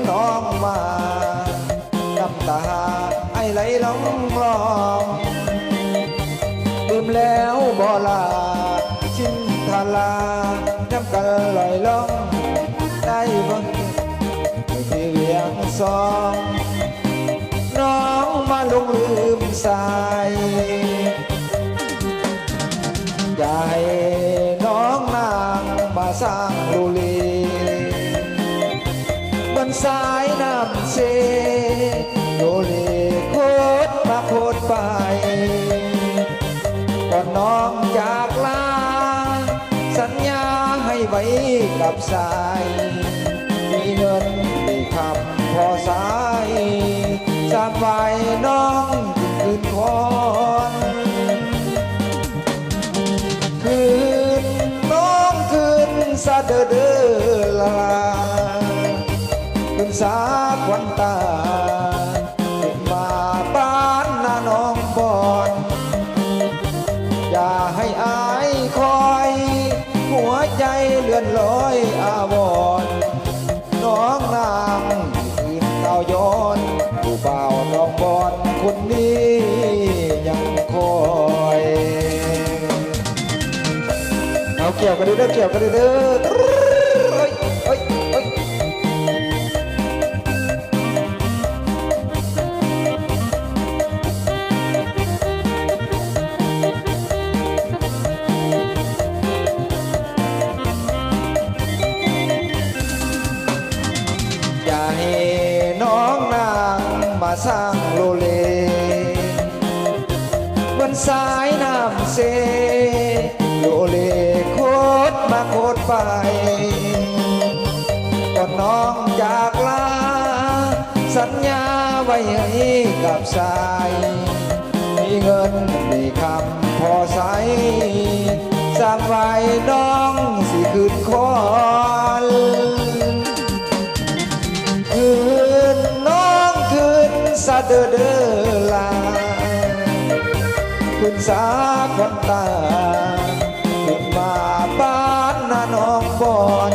นน้องมาน้ำตาไอไหลลองลองลืมแล้วบ่ลาชินทาลาน้ำกันลอยล่องได้บ่ที่เวียงซอง น้องมาลงลืมสายอย่ สายน้ำเซโยเลโคตรมาโคตรไปก่อนน้องจากลา สัญญาให้ไว้กับสาย มีเงินมีคำพอสายสามไว้น้องคืนคอนคืนน้องคืนสะเดอเดอลา สาควันตามาบ้านนาน้องบอนอย่าให้อายคอย หัวใจเลื่อนลอยอาวรน้องนางคืนเก่าย้อนผู้เบ่าน้องบอนคนนี้ยังคอยเอาเกี่ยวกันเด้อเกี่ยวกันเด้อ สร้างโลเลบนสายน้ำเซโลเลโคตรมาโคตรไปก่อนน้องจากลา สัญญาไว้ให้กับสาย มีเงินมีคำพอใช้สร้างไว้น้องสิคืนคอ อลา คุณสาควันตาคืนมาบ้านนาน้องบอน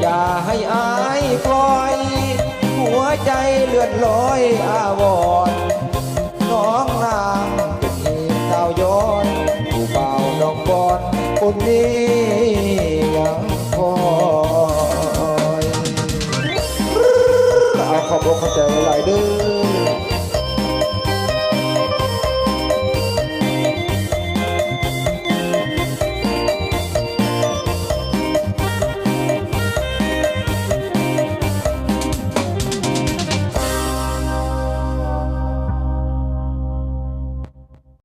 อย่าให้อายคอย หัวใจเลือดลอยอาวร